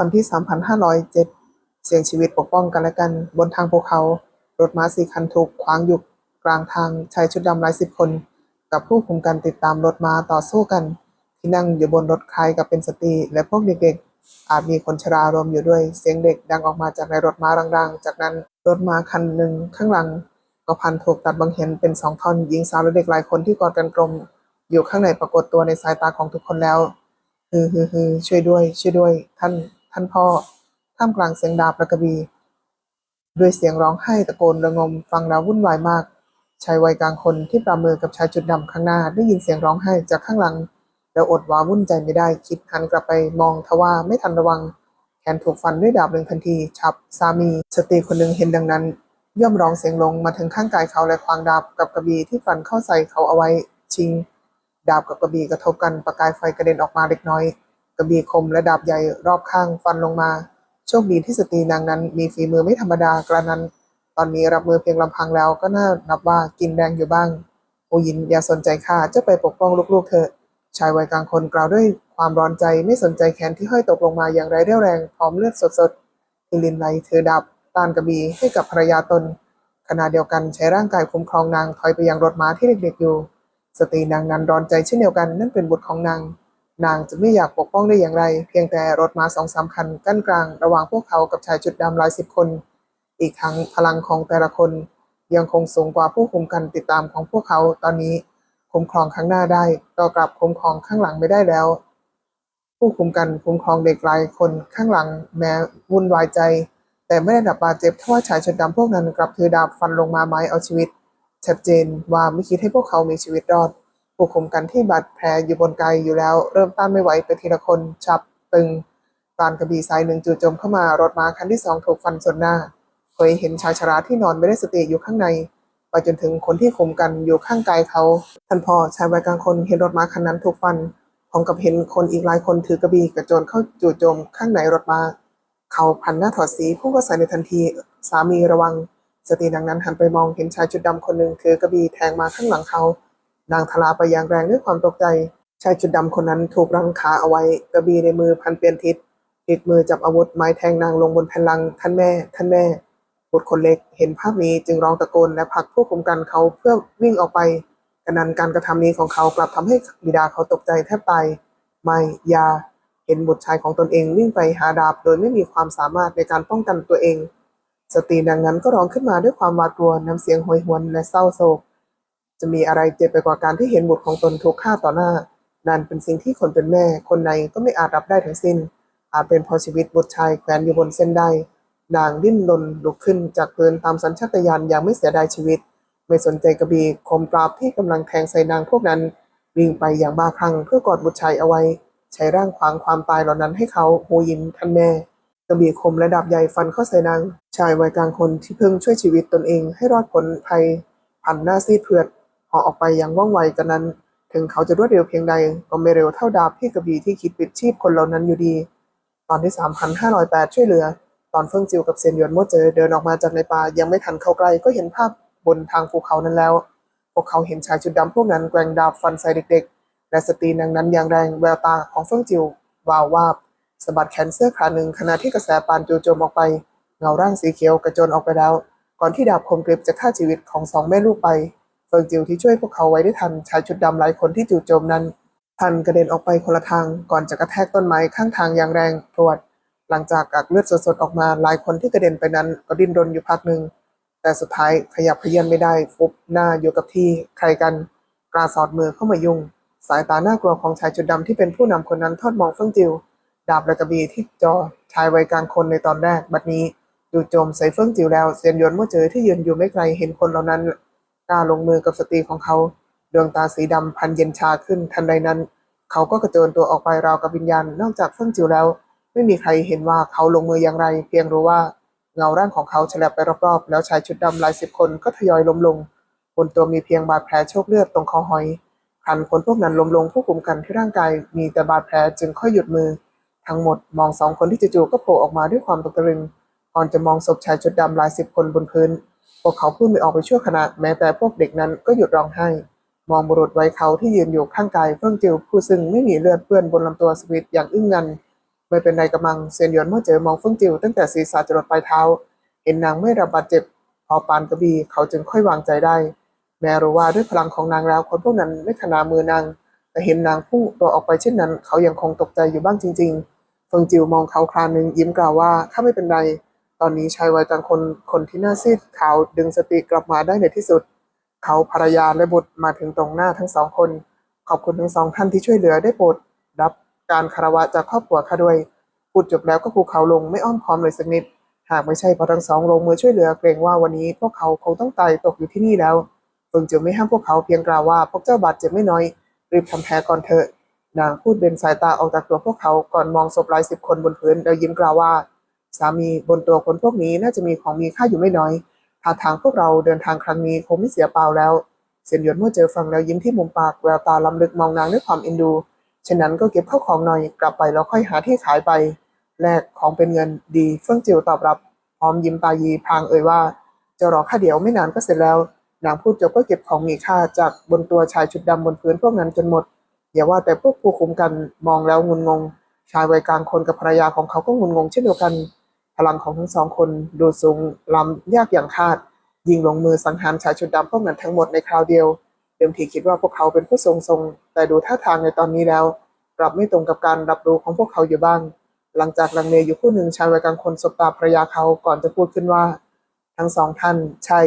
วันที่ 3,507 เสี่ยงชีวิตปกป้องกันและกัน บนทางภูเขา รถม้าสี่คันถูกขวางอยู่กลางทางชายชุดดำหลายสิบคน กับผู้คุมกันติดตามรถม้าต่อสู้กัน ที่นั่งอยู่บนรถคล้ายกับเป็นสตรีและพวกเด็กๆ อาจมีคนชรารวมอยู่ด้วย เสียงเด็กดังออกมาจากในรถม้ารังๆ จากนั้นรถม้าคันหนึ่งข้างหลังก็พันถูกตัดบังเห็นเป็นสองท่อนหญิงสาวและเด็กหลายคนที่กอดกันกลม อยู่ข้างในปรากฏตัวในสายตาของทุกคนแล้วฮือฮือฮือช่วยด้วย ช่วยด้วย ท่าน ท่านพ่อ ท่ามกลางเสียงดาบและกบีด้วยเสียงร้องไห้ตะโกนระงมฟังแล้ววุ่นวายมากชายวัยกลางคนที่ปรามือกับชายจุดดำข้างหน้าได้ยินเสียงร้องไห้จากข้างหลัง แล้วอดว้าวุ่นใจไม่ได้คิดหันกลับไปมองทว่าไม่ทันระวังแขนถูกฟันด้วยดาบหนึ่งทันที ฉับสามีสตรีคนหนึ่งเห็นดังนั้น ย่อมร้องเสียงลงมาถึงข้างกายเขาและควางดาบกับกระบี่ที่ฟันเข้าใส่เขาเอาไว้ชิง ดาบกับกระบี่กระทบกันประกายไฟกระเด็นออกมาเล็กน้อย กระบี่คมและดาบใหญ่รอบข้างฟันลงมา โชคดีที่สตรีนางนั้นมีฝีมือไม่ธรรมดากระนั้น ตอนนี้รับมือเพียงลำพังแล้วก็น่านับว่ากินแรงอยู่บ้างโอยินอย่าสนใจข้าจ้าไปปกป้องลูกๆเถอชายวัยกลางคนกล่าวด้วยความร้อนใจไม่สนใจแขนที่ห้อยตกลงมาอย่างไรเรี่ยวแรงพร้อมเลือดสดๆอิลินไลถือดาบตานกระบี่ให้กับภรรยาตน ขณะเดียวกันใช้ร่างกายคุ้มครองนางถอยไปยังรถม้าที่เด็กๆอยู่ สตรีนางนั้นร้อนใจเช่นเดียวกันนั่นเป็นบุตรของนาง นางจะไม่อยากปกป้องได้อย่างไร เพียงแต่รถม้าสองสามคันกั้นกลาง ระหว่างพวกเขากับชายจุดดำหลายสิบคน อีกทั้งพลังของแต่ละคนยังคงสูงกว่าผู้คุมกันติดตามของพวกเขาตอนนี้คุ้มครองข้างหน้าได้ต่อกลับคุ้มครองข้างหลังไม่ได้แล้ว ผู้คุมกันคุ้มครองเด็กหลายคนข้างหลังแม้วุ่นวายใจ แต่ไม่ได้รับบาดเจ็บทว่าชายชุดดำพวกนั้นกลับถือดาบฟันลงมาไม้เอาชีวิตชัดเจนว่าไม่คิดให้พวกเขามีชีวิตรอด ผู้คุมกันที่บาดแผลอยู่บนกายอยู่แล้ว เริ่มต้านไม่ไหวไปทีละคนฉับตึงปานกระบี่สายหนึ่งจู่โจมเข้ามารถม้าคันที่สองถูกฟันส่วนหน้าเคยเห็นชายชราที่นอนไม่ได้สติอยู่ข้างในไปจนถึงคนที่คุมกันอยู่ข้างกายเขาท่านพ่อชายวัยกลางคนเห็นรถม้าคันนั้นถูกฟันพร้อมกับเห็นคนอีกหลายคนถือกระบี่กระโจนเข้าจู่โจมข้างในรถม้าเขาพันหน้าถอดสีพุ่งเข้าใส่ในทันทีสามีระวัง สตรีนางนั้นหันไปมองเห็นชายชุดดำคนหนึ่งถือกระบี่แทงมาข้างหลังเขา นางทลาไปอย่างแรงด้วยความตกใจชายชุดดำคนนั้นถูกรังขาเอาไว้ กระบี่ในมือพันเปลี่ยนทิศ อีกมือจับอาวุธไม้แทงนางลงบนแผ่นลัง ท่านแม่ ท่านแม่ บุตรคนเล็กเห็นภาพนี้จึงร้องตะโกนและผลักผู้คุมกันเขาเพื่อวิ่งออกไปกระนั้นการกระทำนี้ของเขากลับทำให้บิดาเขาตกใจแทบตาย ไม่ยา เห็นบุตรชายของตนเองวิ่งไปหาดาบ โดยไม่มีความสามารถในการป้องกันตัวเอง สตรีดังนั้นก็ร้องขึ้นมาด้วยความหวาดกลัวน้ำเสียงโหยหวนและเศร้าโศก จะมีอะไรเจ็บไปกว่าการที่เห็นบุตรของตนถูกฆ่าต่อหน้า นั่นเป็นสิ่งที่คนเป็นแม่ คนในก็ไม่อาจรับได้ทั้งสิ้น อาจเป็นพราะชีวิตบุตรชายแขวนอยู่บนเส้นได้นางดิ้นรนลุกขึ้นจากพื้นตามสัญชาตญาณอย่างไม่เสียดายชีวิต ไม่สนใจกระบี่คมปราบที่กำลังแทงใส่นางพวกนั้น วิ่งไปอย่างบ้าคลั่งเพื่อกอดบุตรชายเอาไว้ ใช้ร่างขวางความตายเหล่านั้นให้เขาโหยินท่านแม่กระบี่คมและดาบใหญ่ฟันเข้าใส่นางชายวัยกลางคนที่เพิ่งช่วยชีวิตตนเองให้รอดพ้นภัยผ่านหน้าซีดเผือด หาะออกไปอย่างว่องไวกันนั้น ถึงเขาจะรวดเร็วเพียงใดก็ไม่เร็วเท่าดาบที่กระบี่ที่คิดปิดชีพคนเหล่านั้นอยู่ดี ตอนที่ 3,508 ช่วยเหลือ ตอนเฟิ่งจิวกับเซียนหยวนโมเจอเดินออกมาจากในป่ายังไม่ทันเข้าใกล้ก็เห็นภาพบนทางภูเขานั้นแล้ว พวกเขาเห็นชายชุดดำพวกนั้นแกว่งดาบฟันใส่เด็กๆ และสตรีนางนั้นอย่างแรงแววตาของเฟิ่งจิววาววาบสะบัดแขนเสื้อขาหนึ่งขณะที่กระแสปานจูโจมออกไป เงาร่างสีเขียวกระโจนออกไปแล้ว ก่อนที่ดาบคมกริบจะฆ่าชีวิตของสองแม่ลูกไป ฟิงจิวที่ช่วยพวกเขาไว้ได้ทันชายชุดดำหลายคนที่จู่โจมนั้น ทันกระเด็นออกไปคนละทางก่อนจะกระแทกต้นไม้ข้างทางอย่างแรงพรวด หลังจากกักเลือดสดๆออกมาหลายคนที่กระเด็นไปนั้นก็ดิ้นรนอยู่พักหนึ่งแต่สุดท้ายขยับเขยือนไม่ได้ฟุบหน้าอยู่กับที่ใครกันกล้าสอดมือเข้ามายุ่ง สายตาหน่ากลัวของชายจุดดำที่เป็นผู้นำคนนั้นทอดมองเฟิงจิว ดาบและกระบี่ที่จอชายวัยกลางคนในตอนแรกบัดนี้ดูโจมใส่เฟิงจิวแล้วเซียนยนเมื่อเจอที่ยืนอยู่ไม่ไกลเห็นคนเหล่านั้น ก้าลงมือกับสตรีของเขา ดวงตาสีดำพันเย็นชาขึ้นทันใดนั้น เขาก็กระโจนตัวออกไปราวกับวิญญาณนอกจากเฟิ่งจิ๋วแล้ว ไม่มีใครเห็นว่าเขาลงมืออย่างไร เพียงรู้ว่าเงาร่างของเขาฉลับไปรอบๆ แล้วชายชุดดำหลายสิบคนก็ทยอยล้มลง บนตัวมีเพียงบาดแผลโชคเลือดตรงคอหอยคันคนพวกนั้นล้มลงผู้คุมกันที่ร่างกายมีแต่บาดแผลจึงค่อยหยุดมือ ทั้งหมดมองสองคนที่จู่ๆก็โผล่ออกมาด้วยความตกตะลึงก่อนจะมองศพชายชุดดำหลายสิบคนบนพื้น พวกเขาพูดไม่ออกไปชั่วขณะแม้แต่พวกเด็กนั้นก็หยุดร้องไห้ มองบุรุษไว้เขาที่ยืนอยู่ข้างกายเฟื่องจิวผู้ซึ่งไม่มีเลือดเปื้อนบนลำตัวสวิตอย่างอึ้งงันไม่เป็นไรกำลังเซียนหยวนเมื่อเจอมองเฟิงจิวตั้งแต่ศีรษะจรดปลายเท้า เห็นนางไม่รับบาดเจ็บ พอปานกระบีเขาจึงค่อยวางใจได้ แม้รู้ว่าด้วยพลังของนางแล้วคนพวกนั้นไม่ขนามือนางแต่เห็นนางพุ่งตัวออกไปเช่นนั้น เขายังคงตกใจอยู่บ้างจริง ๆ เฟิงจิวมองเขาคราวหนึ่งยิ้มกล่าวว่าข้าไม่เป็นไร ตอนนี้ชายวัยกลางคนคนที่หน้าซีดขาวดึงสติกลับมาได้ในที่สุด เขาภรรยาและบุตรมาถึงตรงหน้าทั้งสองคน ขอบคุณทั้งสองท่านที่ช่วยเหลือได้โปรดรับการคารวะจากครอบครัวข้าด้วยพูดจบแล้วก็คุกเขาลงไม่อ้อมค้อมเลยสักนิด หากไม่ใช่เพราะทั้งสองลงมือช่วยเหลือเกรงว่าวันนี้พวกเขาคงต้องตายตกอยู่ที่นี่แล้วเฟิงจิวไม่ห้ามพวกเขาเพียงกล่าวว่าพวกเจ้าบาดเจ็บไม่น้อย รีบทำแผลก่อนเถอะนางพูดเบนสายตาออกจากตัวพวกเขาก่อนมองศพหลายสิบคนบนพื้นแล้วยิ้มกล่าวว่า สามีบนตัวคนพวกนี้น่าจะมีของมีค่าอยู่ไม่น้อยท่าทางพวกเราเดินทางครั้งนี้คงไม่เสียเปล่าแล้ว เซียนหยวนเมื่อเจอฟังแล้วยิ้มที่มุมปากแววตาลำลึกมองนางด้วยความเอ็นดู ฉะนั้นก็เก็บเข้าของหน่อยกลับไปแล้วค่อยหาที่ขายไป แลกของเป็นเงินดีเฟื่องจิวตอบรับพร้อมยิ้มตายีพางเอ่ยว่าจะรอค่าเดียวไม่นานก็เสร็จแล้ว นางพูดจบก็เก็บของมีค่าจากบนตัวชายชุดดำบนพื้นพวกนั้นจนหมดอย่าว่าแต่พวกผู้คุมกันมองแล้วงุนงง ชายวัยกลางคนกับภรรยาของเขาก็งุนงงเช่นเดียวกัน พลังของทั้งสองคนดูสูงล้ำยากอย่างคาด ยิงลงมือสังหารชายชุดดำพวกนั้นทั้งหมดในคราวเดียว เดิมทีคิดว่าพวกเขาเป็นผู้ทรงทรง แต่ดูท่าทางในตอนนี้แล้ว กลับไม่ตรงกับการรับรู้ของพวกเขาอยู่บ้าง หลังจากลังเลอยู่คู่หนึ่งชายวัยกลางคนสบตาภรรยาเขาก่อนจะพูดขึ้นว่า ทั้งสองท่านใช่